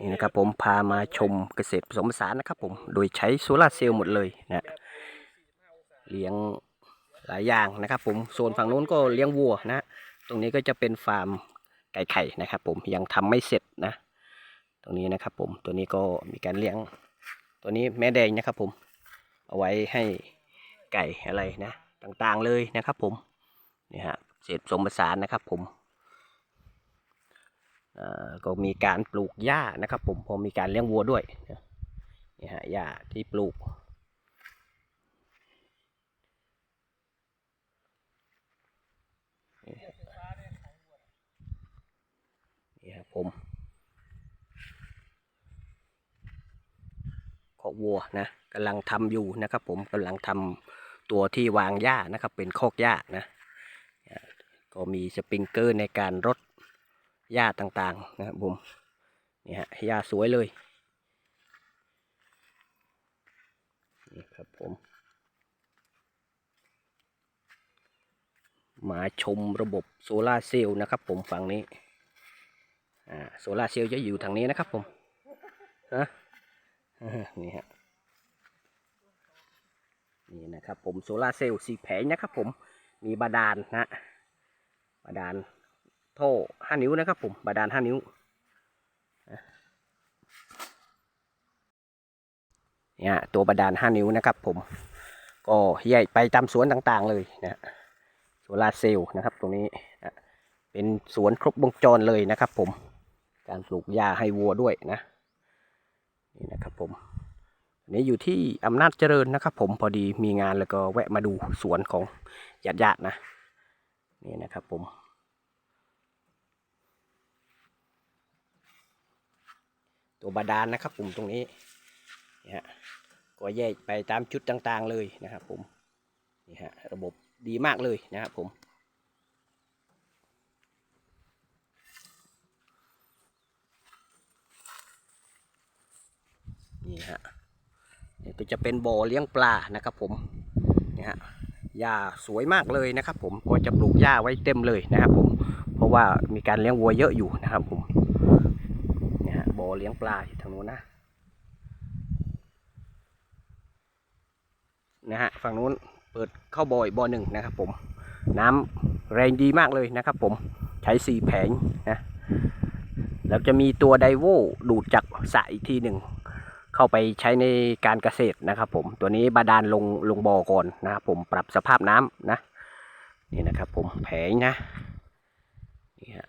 นี่นะครับผมพามาชมเกษตรผสมผสานนะครับผมโดยใช้โซลาร์เซลล์หมดเลยนะเลี้ยงหลายอย่างนะครับผมโซนฝั่งโน้นก็เลี้ยงวัวนะ ตรงนี้ก็จะเป็นฟาร์มไก่ไข่นะครับผมยังทำไม่เสร็จนะ ตรงนี้นะครับผมตัวนี้ก็มีการเลี้ยง ตัวนี้แม่แดงนะครับผมเอาไว้ให้ไก่อะไรนะต่างๆเลยนะครับผมนี่ฮะเศษผสมผสานนะครับผม ก็มีการปลูกหญ้านะครับ ผมพอมีการเลี้ยงวัวด้วยนี่ฮะหญ้าที่ปลูก นี่ครับผมขอกวัวนะกำลังทำอยู่นะครับ ผมกำลังทำตัวที่วางหญ้านะครับ เป็นคอกหญ้านะก็มีสปริงเกอร์ในการรด หญ้าต่างๆนะครับผมนี่ฮะหญ้าสวยเลยนี่ครับผม มาชมระบบโซลาเซลล์นะครับผมฝั่งนี้อ่าโซลาเซลล์จะอยู่ทางนี้นะครับผมฮะนี่ฮะนี่นะครับผมโซลาเซลล์สีแผงนะครับผมมีบาดาลนะบาดาล โท่ห้านิ้วนะครับผมบาดาลห้านิ้วนะเนี่ยตัวบาดาลห้านิ้วนะครับผมก็ใหญ่ไปตามสวนต่างๆเลยนะโซลาร์เซลล์นะครับตรงนี้นะเป็นสวนครบวงจรเลยนะครับผมการปลูกหญ้าให้วัวด้วยนะนี่นะครับผมอันนี้อยู่ที่อำนาจเจริญนะครับผมพอดีมีงานแล้วก็แวะมาดูสวนของญาติๆนะนี่นะครับผม ตัวบาดาลนะครับผมตรงนี้นี่ฮะก็แยกไปตามจุดต่างๆเลยนะครับผมนี่ฮะระบบดีมากเลยนะครับผมนี่ฮะนี่ก็จะเป็นบ่อเลี้ยงปลานะครับผมนี่ฮะหญ้าสวยมากเลยนะครับ ผมก็จะปลูกหญ้าไว้เต็มเลยนะครับผมเพราะว่ามีการเลี้ยงวัวเยอะอยู่นะครับผม เลี้ยงปลาอยู่ทางนู้นนะนะฮะฝั่งนู้นเปิดเข้าบ่อยบ่อหนึ่งนะครับ ผม น้ำแรงดีมากเลยนะครับ ผมใช้สี่แผงนะแล้วจะมีตัวไดโวดูดจากสระอีกทีหนึ่งเข้าไปใช้ในการเกษตรนะครับ ผมตัวนี้บาดาลลงลงบ่อก่อนนะครับผมปรับสภาพน้ำนะ นี่นะครับ ผมแผงนะนี่ฮะ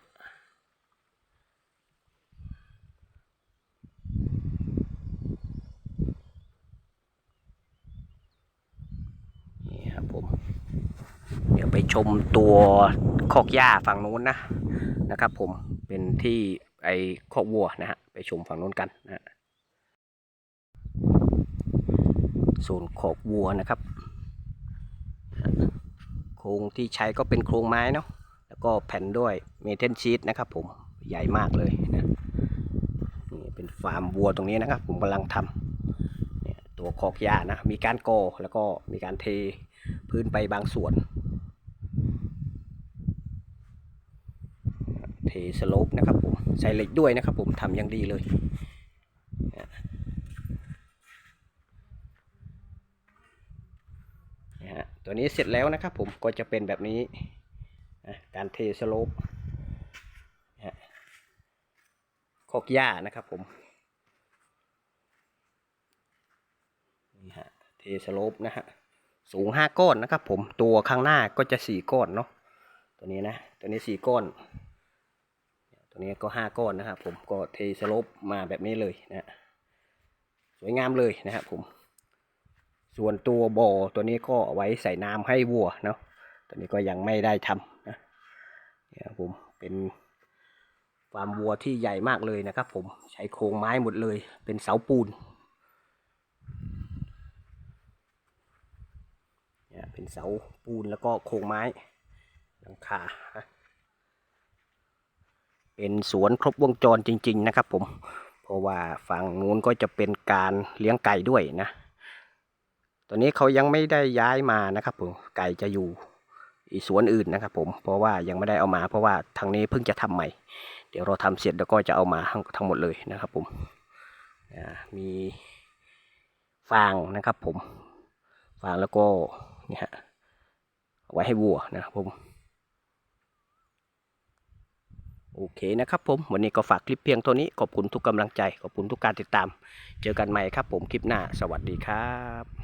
นี่ครับผม เดี๋ยวไปชมตัวคอกหญ้าฝั่งนู้นนะนะครับ ผมเป็นที่ไอคอกวัวนะฮะไปชมฝั่งนู้นกันนะฮะส่วนขอกวัวนะครับ โครงที่ใช้ก็เป็นโครงไม้เนาะแล้วก็แผ่นด้วยเมทัลชีตนะครับ ผมใหญ่มากเลยนาร์มวัวตรงนี้นะครับ ผมกำลังทำเนี่ยตัวคอกหญ้านะ มีการโกแล้วก็มีการเทพื้นไปบางส่วน เทสโลปนะครับผม ใส่เหล็กด้วยนะครับผมทำอย่างดีเลยนะฮะตัวนี้เสร็จแล้วนะครับผมก็จะเป็นแบบนี้ การเทสโลปนะฮะคอกหญ้านะครับผมนี่ฮะ เทสโลปนะฮะสูงห้าก้อนนะครับผมตัวข้างหน้าก็จะสี่ก้อนเนาะตัวนี้นะตัวนี้สี่ก้อน ตัวนี้ก็ห้าก้อนนะครับผมก็เทสโลปมาแบบนี้เลยนะสวยงามเลยนะครับผมส่วนตัวบ่อตัวนี้ก็ไว้ใส่น้ำให้วัวเนาะตัวนี้ก็ยังไม่ได้ทำนะเนี่ยครับผมเป็นฟาร์มวัวที่ใหญ่มากเลยนะครับผมใช้โครงไม้หมดเลย เป็นเสาปูน เป็นเสาปูนแล้วก็โครงไม้หลังคาเป็นสวนครบวงจรจริง ๆ นะครับ ผม เพราะว่าฝั่งนู้นก็จะเป็นการเลี้ยงไก่ด้วยนะตอนนี้เขายังไม่ได้ย้ายมานะครับผมไก่จะอยู่อีสวนอื่นนะครับ ผมเพราะว่ายังไม่ได้เอามา เพราะว่าทางนี้เพิ่งจะทำใหม่ เดี๋ยวเราทำเสร็จแล้วก็จะเอามาทั้งงหมดเลยนะครับ ผมมีฟางนะครับ ผมฟางแล้วก็ นี่ฮะไว้ให้วัวนะครับผม โอเคนะครับผม วันนี้ก็ฝากคลิปเพียงเท่านี้ ขอบคุณทุกกำลังใจ ขอบคุณทุกการติดตาม เจอกันใหม่ครับผมคลิปหน้า สวัสดีครับ